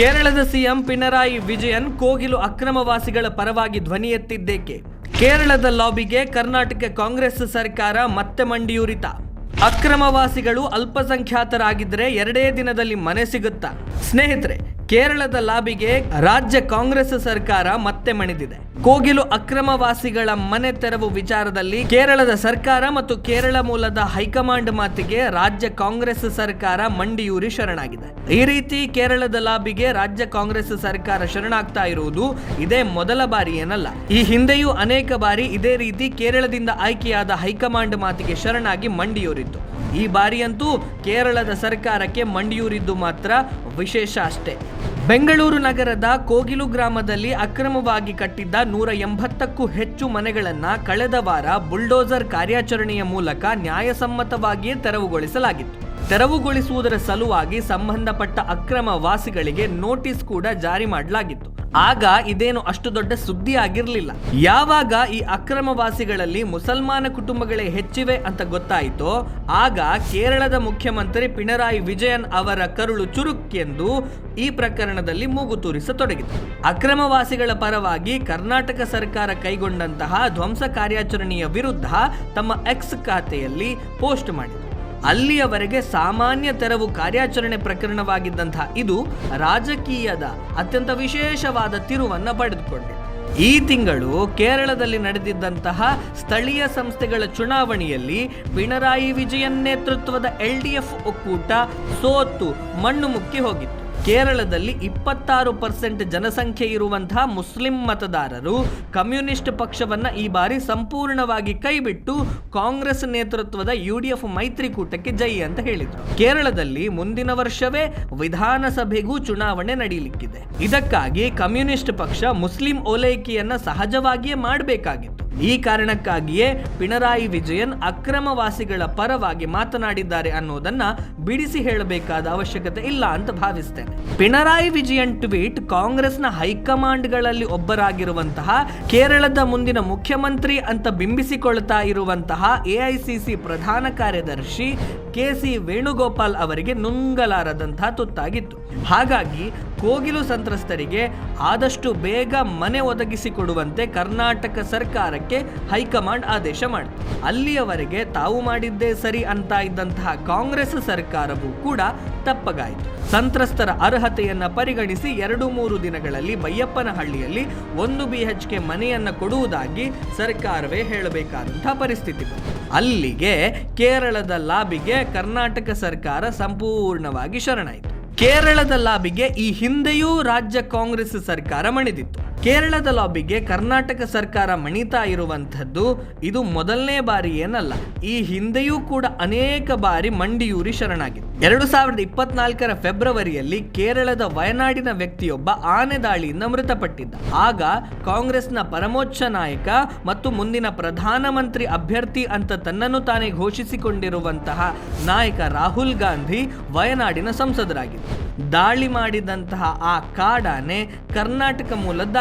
ಕೇರಳದ ಸಿಎಂ ಪಿಣರಾಯಿ ವಿಜಯನ್ ಕೋಗಿಲು ಅಕ್ರಮವಾಸಿಗಳ ಪರವಾಗಿ ಧ್ವನಿ ಎತ್ತಿದ್ದೇಕೆ? ಕೇರಳದ ಲಾಬಿಗೆ ಕರ್ನಾಟಕ ಕಾಂಗ್ರೆಸ್ ಸರ್ಕಾರ ಮತ್ತೆ ಮಂಡಿಯೂರಿತ. ಅಕ್ರಮವಾಸಿಗಳು ಅಲ್ಪಸಂಖ್ಯಾತರಾಗಿದ್ದರೆ ಎರಡೇ ದಿನದಲ್ಲಿ ಮನೆ ಸಿಗುತ್ತಾ? ಸ್ನೇಹಿತರೆ, ಕೇರಳದ ಲಾಬಿಗೆ ರಾಜ್ಯ ಕಾಂಗ್ರೆಸ್ ಸರ್ಕಾರ ಮತ್ತೆ ಮಣಿದಿದೆ. ಕೋಗಿಲು ಅಕ್ರಮವಾಸಿಗಳ ಮನೆ ತೆರವು ವಿಚಾರದಲ್ಲಿ ಕೇರಳದ ಸರ್ಕಾರ ಮತ್ತು ಕೇರಳ ಮೂಲದ ಹೈಕಮಾಂಡ್ ಮಾತಿಗೆ ರಾಜ್ಯ ಕಾಂಗ್ರೆಸ್ ಸರ್ಕಾರ ಮಂಡಿಯೂರಿ ಶರಣಾಗಿದೆ. ಈ ರೀತಿ ಕೇರಳದ ಲಾಬಿಗೆ ರಾಜ್ಯ ಕಾಂಗ್ರೆಸ್ ಸರ್ಕಾರ ಶರಣಾಗ್ತಾ ಇರುವುದು ಇದೇ ಮೊದಲ ಬಾರಿ ಏನಲ್ಲ ಈ ಹಿಂದೆಯೂ ಅನೇಕ ಬಾರಿ ಇದೇ ರೀತಿ ಕೇರಳದಿಂದ ಆಯ್ಕೆಯಾದ ಹೈಕಮಾಂಡ್ ಮಾತಿಗೆ ಶರಣಾಗಿ ಮಂಡಿಯೂರಿತ್ತು. ಈ ಬಾರಿಯಂತೂ ಕೇರಳದ ಸರ್ಕಾರಕ್ಕೆ ಮಂಡಿಯೂರಿದ್ದು ಮಾತ್ರ ವಿಶೇಷ ಅಷ್ಟೇ. ಬೆಂಗಳೂರು ನಗರದ ಕೋಗಿಲು ಗ್ರಾಮದಲ್ಲಿ ಅಕ್ರಮವಾಗಿ ಕಟ್ಟಿದ್ದ ನೂರ ಎಂಬತ್ತಕ್ಕೂ ಹೆಚ್ಚು ಮನೆಗಳನ್ನ ಕಳೆದ ವಾರ ಬುಲ್ಡೋಸರ್ ಕಾರ್ಯಾಚರಣೆಯ ಮೂಲಕ ನ್ಯಾಯಸಮ್ಮತವಾಗಿಯೇ ತೆರವುಗೊಳಿಸಲಾಗಿತ್ತು. ತೆರವುಗೊಳಿಸುವುದರ ಸಲುವಾಗಿ ಸಂಬಂಧಪಟ್ಟ ಅಕ್ರಮ ವಾಸಿಗಳಿಗೆ ನೋಟಿಸ್ ಕೂಡ ಜಾರಿ ಮಾಡಲಾಗಿತ್ತು. ಆಗ ಇದೇನು ಅಷ್ಟು ದೊಡ್ಡ ಸುದ್ದಿ ಆಗಿರಲಿಲ್ಲ ಯಾವಾಗ ಈ ಅಕ್ರಮವಾಸಿಗಳಲ್ಲಿ ಮುಸಲ್ಮಾನ ಕುಟುಂಬಗಳೇ ಹೆಚ್ಚಿವೆ ಅಂತ ಗೊತ್ತಾಯಿತೋ, ಆಗ ಕೇರಳದ ಮುಖ್ಯಮಂತ್ರಿ ಪಿಣರಾಯಿ ವಿಜಯನ್ ಅವರ ಕರುಳು ಚುರುಕೆಂದು ಈ ಪ್ರಕರಣದಲ್ಲಿ ಮೂಗು ತೂರಿಸತೊಡಗಿತು. ಅಕ್ರಮವಾಸಿಗಳ ಪರವಾಗಿ ಕರ್ನಾಟಕ ಸರ್ಕಾರ ಕೈಗೊಂಡಂತಹ ಧ್ವಂಸ ಕಾರ್ಯಾಚರಣೆಯ ವಿರುದ್ಧ ತಮ್ಮ ಎಕ್ಸ್ ಖಾತೆಯಲ್ಲಿ ಪೋಸ್ಟ್ ಮಾಡಿದರು ಅಲ್ಲಿಯವರೆಗೆ ಸಾಮಾನ್ಯ ತೆರವು ಕಾರ್ಯಾಚರಣೆ ಪ್ರಕರಣವಾಗಿದ್ದಂತಹ ಇದು ರಾಜಕೀಯದ ಅತ್ಯಂತ ವಿಶೇಷವಾದ ತಿರುವನ್ನು ಪಡೆದುಕೊಂಡಿದೆ ಈ ತಿಂಗಳು ಕೇರಳದಲ್ಲಿ ನಡೆದಿದ್ದಂತಹ ಸ್ಥಳೀಯ ಸಂಸ್ಥೆಗಳ ಚುನಾವಣೆಯಲ್ಲಿ ಪಿಣರಾಯಿ ವಿಜಯನ್ ನೇತೃತ್ವದ ಎಲ್ ಡಿ ಎಫ್ ಒಕ್ಕೂಟ ಸೋತು ಮಣ್ಣು ಮುಕ್ಕಿ ಹೋಗಿತ್ತು. ಕೇರಳದಲ್ಲಿ ಇಪ್ಪತ್ತಾರು ಪರ್ಸೆಂಟ್ ಜನಸಂಖ್ಯೆ ಇರುವಂತಹ ಮುಸ್ಲಿಂ ಮತದಾರರು ಕಮ್ಯುನಿಸ್ಟ್ ಪಕ್ಷವನ್ನ ಈ ಬಾರಿ ಸಂಪೂರ್ಣವಾಗಿ ಕೈಬಿಟ್ಟು ಕಾಂಗ್ರೆಸ್ ನೇತೃತ್ವದ ಯು ಡಿ ಎಫ್ ಮೈತ್ರಿಕೂಟಕ್ಕೆ ಜೈ ಅಂತ ಹೇಳಿದ್ರು. ಕೇರಳದಲ್ಲಿ ಮುಂದಿನ ವರ್ಷವೇ ವಿಧಾನಸಭೆಗೂ ಚುನಾವಣೆ ನಡೆಯಲಿಕ್ಕಿದೆ ಇದಕ್ಕಾಗಿ ಕಮ್ಯುನಿಸ್ಟ್ ಪಕ್ಷ ಮುಸ್ಲಿಂ ಓಲೈಕೆಯನ್ನ ಸಹಜವಾಗಿಯೇ ಮಾಡಬೇಕಾಗಿತ್ತು. ಈ ಕಾರಣಕ್ಕಾಗಿಯೇ ಪಿಣರಾಯಿ ವಿಜಯನ್ ಅಕ್ರಮವಾಸಿಗಳ ಪರವಾಗಿ ಮಾತನಾಡಿದ್ದಾರೆ ಅನ್ನೋದನ್ನ ಬಿಡಿಸಿ ಹೇಳಬೇಕಾದ ಅವಶ್ಯಕತೆ ಇಲ್ಲ ಅಂತ ಭಾವಿಸ್ತೇನೆ. ಪಿಣರಾಯಿ ವಿಜಯನ್ ಟ್ವೀಟ್ ಕಾಂಗ್ರೆಸ್ನ ಹೈಕಮಾಂಡ್ಗಳಲ್ಲಿ ಒಬ್ಬರಾಗಿರುವಂತಹ, ಕೇರಳದ ಮುಂದಿನ ಮುಖ್ಯಮಂತ್ರಿ ಅಂತ ಬಿಂಬಿಸಿಕೊಳ್ತಾ ಇರುವಂತಹ ಎಐಸಿಸಿ ಪ್ರಧಾನ ಕಾರ್ಯದರ್ಶಿ ಕೆ ಸಿ ವೇಣುಗೋಪಾಲ್ ಅವರಿಗೆ ನುಂಗಲಾರದಂತಹ ತುತ್ತಾಗಿತ್ತು. ಹಾಗಾಗಿ ಕೋಗಿಲು ಸಂತ್ರಸ್ತರಿಗೆ ಆದಷ್ಟು ಬೇಗ ಮನೆ ಒದಗಿಸಿಕೊಡುವಂತೆ ಕರ್ನಾಟಕ ಸರ್ಕಾರಕ್ಕೆ ಹೈಕಮಾಂಡ್ ಆದೇಶ ಮಾಡಿತು ಅಲ್ಲಿಯವರೆಗೆ ತಾವು ಮಾಡಿದ್ದೇ ಸರಿ ಅಂತ ಇದ್ದಂತಹ ಕಾಂಗ್ರೆಸ್ ಸರ್ಕಾರವೂ ಕೂಡ ತಪ್ಪಗಾಯಿತು. ಸಂತ್ರಸ್ತರ ಅರ್ಹತೆಯನ್ನ ಪರಿಗಣಿಸಿ ಎರಡು ಮೂರು ದಿನಗಳಲ್ಲಿ ಬೈಯಪ್ಪನಹಳ್ಳಿಯಲ್ಲಿ ಒಂದು ಬಿ ಎಚ್ ಕೆ ಮನೆಯನ್ನ ಕೊಡುವುದಾಗಿ ಸರ್ಕಾರವೇ ಹೇಳಬೇಕಾದಂತಹ ಪರಿಸ್ಥಿತಿ. ಅಲ್ಲಿಗೆ ಕೇರಳದ ಲಾಬಿಗೆ ಕರ್ನಾಟಕ ಸರ್ಕಾರ ಸಂಪೂರ್ಣವಾಗಿ ಶರಣಾಯಿತು. ಕೇರಳದ ಲಾಬಿಗೆ ಈ ಹಿಂದೆಯೂ ರಾಜ್ಯ ಕಾಂಗ್ರೆಸ್ ಸರ್ಕಾರ ಮಣಿದಿತ್ತು. ಕೇರಳದ ಲಾಬಿಗೆ ಕರ್ನಾಟಕ ಸರ್ಕಾರ ಮಣಿತಾ ಇರುವಂಥದ್ದು ಇದು ಮೊದಲನೇ ಬಾರಿ ಏನಲ್ಲ, ಈ ಹಿಂದೆಯೂ ಕೂಡ ಅನೇಕ ಬಾರಿ ಮಂಡಿಯೂರಿ ಶರಣಾಗಿದೆ ಎರಡು ಸಾವಿರದ ಇಪ್ಪತ್ನಾಲ್ಕರ ಫೆಬ್ರವರಿಯಲ್ಲಿ ಕೇರಳದ ವಯನಾಡಿನ ವ್ಯಕ್ತಿಯೊಬ್ಬ ಆನೆ ದಾಳಿಯಿಂದ ಮೃತಪಟ್ಟಿದ್ದ. ಆಗ ಕಾಂಗ್ರೆಸ್ನ ಪರಮೋಚ್ಚ ನಾಯಕ ಮತ್ತು ಮುಂದಿನ ಪ್ರಧಾನಮಂತ್ರಿ ಅಭ್ಯರ್ಥಿ ಅಂತ ತನ್ನನ್ನು ತಾನೇ ಘೋಷಿಸಿಕೊಂಡಿರುವಂತಹ ನಾಯಕ ರಾಹುಲ್ ಗಾಂಧಿ ವಯನಾಡಿನ ಸಂಸದರಾಗಿದ್ದರು. ದಾಳಿ ಮಾಡಿದಂತಹ ಆ ಕಾಡಾನೆ ಕರ್ನಾಟಕ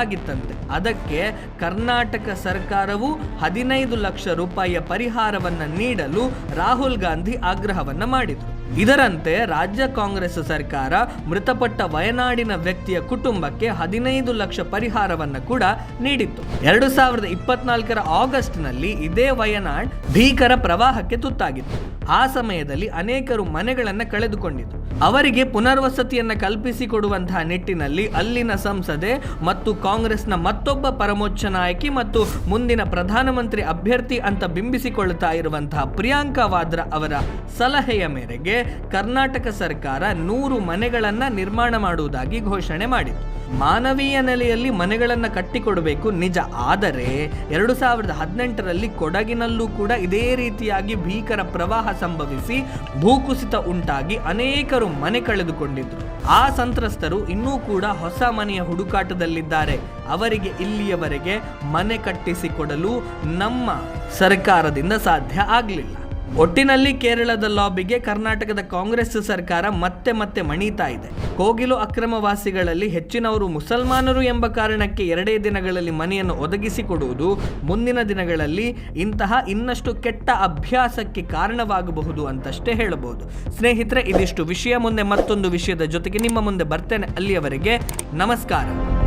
ಮೂಲದ್ದಾಗಿತ್ತಂತೆ ಅದಕ್ಕೆ ಕರ್ನಾಟಕ ಸರ್ಕಾರವು ಹದಿನೈದು ಲಕ್ಷ ರೂಪಾಯಿಯ ಪರಿಹಾರವನ್ನ ನೀಡಲು ರಾಹುಲ್ ಗಾಂಧಿ ಆಗ್ರಹವನ್ನ ಮಾಡಿದರು. ಇದರಂತೆ ರಾಜ್ಯ ಕಾಂಗ್ರೆಸ್ ಸರ್ಕಾರ ಮೃತಪಟ್ಟ ವಯನಾಡಿನ ವ್ಯಕ್ತಿಯ ಕುಟುಂಬಕ್ಕೆ ಹದಿನೈದು ಲಕ್ಷ ಪರಿಹಾರವನ್ನ ಕೂಡ ನೀಡಿತ್ತು. ಎರಡು ಸಾವಿರದ ಇಪ್ಪತ್ನಾಲ್ಕರ ಆಗಸ್ಟ್ನಲ್ಲಿ ಇದೇ ವಯನಾಡ್ ಭೀಕರ ಪ್ರವಾಹಕ್ಕೆ ತುತ್ತಾಗಿತ್ತು. ಆ ಸಮಯದಲ್ಲಿ ಅನೇಕರು ಮನೆಗಳನ್ನು ಕಳೆದುಕೊಂಡಿತು ಅವರಿಗೆ ಪುನರ್ವಸತಿಯನ್ನ ಕಲ್ಪಿಸಿಕೊಡುವಂತಹ ನಿಟ್ಟಿನಲ್ಲಿ ಅಲ್ಲಿನ ಸಂಸದೆ ಮತ್ತು ಕಾಂಗ್ರೆಸ್ನ ಮತ್ತೊಬ್ಬ ಪರಮೋಚ್ಚ ನಾಯಕಿ ಮತ್ತು ಮುಂದಿನ ಪ್ರಧಾನಮಂತ್ರಿ ಅಭ್ಯರ್ಥಿ ಅಂತ ಬಿಂಬಿಸಿಕೊಳ್ಳುತ್ತಾ ಇರುವಂತಹ ಪ್ರಿಯಾಂಕಾ ವಾದ್ರಾ ಅವರ ಸಲಹೆಯ ಮೇರೆಗೆ ಕರ್ನಾಟಕ ಸರ್ಕಾರ ನೂರು ಮನೆಗಳನ್ನು ನಿರ್ಮಾಣ ಮಾಡುವುದಾಗಿ ಘೋಷಣೆ ಮಾಡಿತು ಮಾನವೀಯ ನೆಲೆಯಲ್ಲಿ ಮನೆಗಳನ್ನು ಕಟ್ಟಿಕೊಡಬೇಕು ನಿಜ. ಆದರೆ ಎರಡು ಸಾವಿರದ ಹದಿನೆಂಟರಲ್ಲಿ ಕೊಡಗಿನಲ್ಲೂ ಕೂಡ ಇದೇ ರೀತಿಯಾಗಿ ಭೀಕರ ಪ್ರವಾಹ ಸಂಭವಿಸಿ ಭೂಕುಸಿತ ಉಂಟಾಗಿ ಅನೇಕರು ಮನೆ ಕಳೆದುಕೊಂಡಿದ್ರು. ಆ ಸಂತ್ರಸ್ತರು ಇನ್ನೂ ಕೂಡ ಹೊಸ ಮನೆಯ ಹುಡುಕಾಟದಲ್ಲಿದ್ದಾರೆ. ಅವರಿಗೆ ಇಲ್ಲಿಯವರೆಗೆ ಮನೆ ಕಟ್ಟಿಸಿಕೊಡಲು ನಮ್ಮ ಸರ್ಕಾರದಿಂದ ಸಾಧ್ಯ ಆಗಲಿಲ್ಲ. ಒಟ್ಟಿನಲ್ಲಿ ಕೇರಳದ ಲಾಬಿಗೆ ಕರ್ನಾಟಕದ ಕಾಂಗ್ರೆಸ್ ಸರ್ಕಾರ ಮತ್ತೆ ಮತ್ತೆ ಮಣಿತಾ ಇದೆ. ಕೋಗಿಲು ಅಕ್ರಮವಾಸಿಗಳಲ್ಲಿ ಹೆಚ್ಚಿನವರು ಮುಸಲ್ಮಾನರು ಎಂಬ ಕಾರಣಕ್ಕೆ ಎರಡೇ ದಿನಗಳಲ್ಲಿ ಮನೆಯನ್ನು ಒದಗಿಸಿಕೊಡುವುದು ಮುಂದಿನ ದಿನಗಳಲ್ಲಿ ಇಂತಹ ಇನ್ನಷ್ಟು ಕೆಟ್ಟ ಅಭ್ಯಾಸಕ್ಕೆ ಕಾರಣವಾಗಬಹುದು ಅಂತಷ್ಟೇ ಹೇಳಬಹುದು. ಸ್ನೇಹಿತರೆ, ಇದಿಷ್ಟು ವಿಷಯ. ಮುಂದೆ ಮತ್ತೊಂದು ವಿಷಯದ ಜೊತೆಗೆ ನಿಮ್ಮ ಮುಂದೆ ಬರ್ತೇನೆ. ಅಲ್ಲಿಯವರೆಗೆ ನಮಸ್ಕಾರ.